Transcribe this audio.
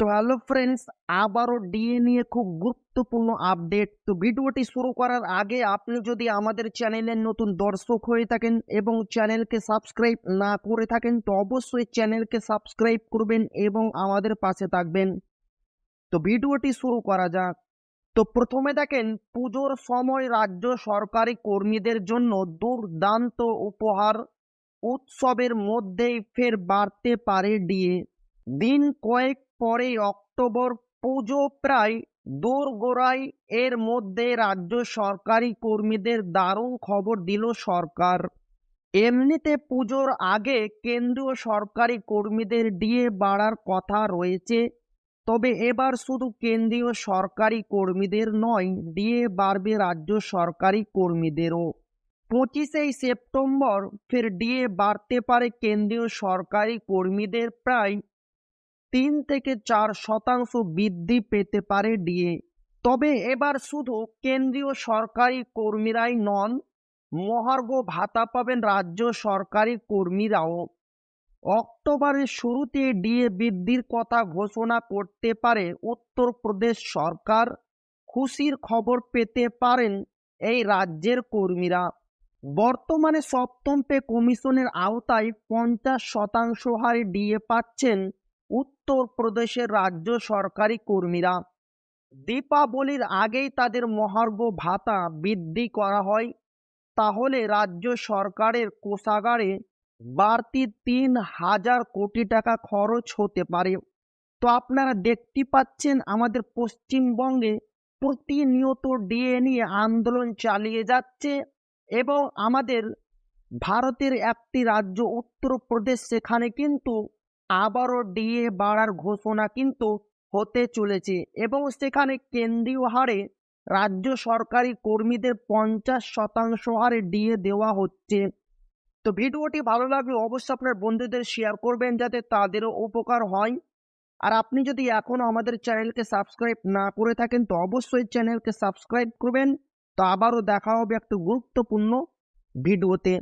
তো hello friends আবারও DA নিয়ে খুব গুরুত্বপূর্ণ আপডেট তো ভিডিওটি শুরু করার আগে আপনি যদি আমাদের চ্যানেলের নতুন দর্শক হয়ে থাকেন এবং চ্যানেলকে সাবস্ক্রাইব না করে থাকেন, তো অবশ্যই চ্যানেলকে সাবস্ক্রাইব করবেন এবং আমাদের পাশে থাকবেন। তো ভিডিওটি শুরু করা যাক। তো প্রথমে দেখেন, পুজোর সময় রাজ্য সরকারি কর্মীদের জন্য দুর্দান্ত উপহার উৎসবের মধ্যেই ফের বাড়তে পারে ডিএ দিন কয়েক পরে অক্টোবর পুজো প্রায় দোরগোড়ায় এর মধ্যে রাজ্য সরকারি কর্মীদের দারুণ খবর দিল সরকার। এমনিতে পুজোর আগে কেন্দ্রীয় সরকারি কর্মীদের ডিএ বাড়ার কথা রয়েছে, তবে এবার শুধু কেন্দ্রীয় সরকারি কর্মীদের নয়, ডিএ বাড়বে রাজ্য সরকারি কর্মীদেরও। পঁচিশেই সেপ্টেম্বর ফের ডিএ বাড়তে পারে কেন্দ্রীয় সরকারি কর্মীদের প্রায় তিন থেকে চার শতাংশ বৃদ্ধি পেতে পারে ডিএ। তবে এবার শুধু কেন্দ্রীয় সরকারি কর্মীরাই নন, মহার্ঘ ভাতা পাবেন রাজ্য সরকারি কর্মীরাও। অক্টোবরের শুরুতে ডিএ বৃদ্ধির কথা ঘোষণা করতে পারে উত্তরপ্রদেশ সরকার। খুশির খবর পেতে পারেন এই রাজ্যের কর্মীরা। বর্তমানে সপ্তম পে কমিশনের আওতায় পঞ্চাশ শতাংশ হারে ডিএ পাচ্ছেন উত্তরপ্রদেশের রাজ্য সরকারি কর্মীরা। দীপাবলির আগেই তাদের মহার্ঘ ভাতা বৃদ্ধি করা হয়। তাহলে রাজ্য সরকারের কোষাগারে বাড়তি তিন হাজার কোটি টাকা খরচ হতে পারে। তো আপনারা দেখতে পাচ্ছেন, আমাদের পশ্চিমবঙ্গে প্রতিনিয়ত ডিএ নিয়ে আন্দোলন চালিয়ে যাচ্ছে এবং আমাদের ভারতের একটি রাজ্য, উত্তরপ্রদেশ, সেখানে কিন্তু আবারও ডিএ বাড়ার ঘোষণা কিন্তু হতে চলেছে এবং সেখানে কেন্দ্রীয় হারে রাজ্য সরকারি কর্মীদের পঞ্চাশ শতাংশ হারে ডিএ দেওয়া হচ্ছে। তো ভিডিওটি ভালো লাগলে অবশ্যই আপনার বন্ধুদের শেয়ার করবেন যাতে তাদেরও উপকার হয়। আর আপনি যদি এখনও আমাদের চ্যানেলকে সাবস্ক্রাইব না করে থাকেন, তো অবশ্যই চ্যানেলকে সাবস্ক্রাইব করবেন। তো আবারও দেখা হবে একটা গুরুত্বপূর্ণ ভিডিওতে।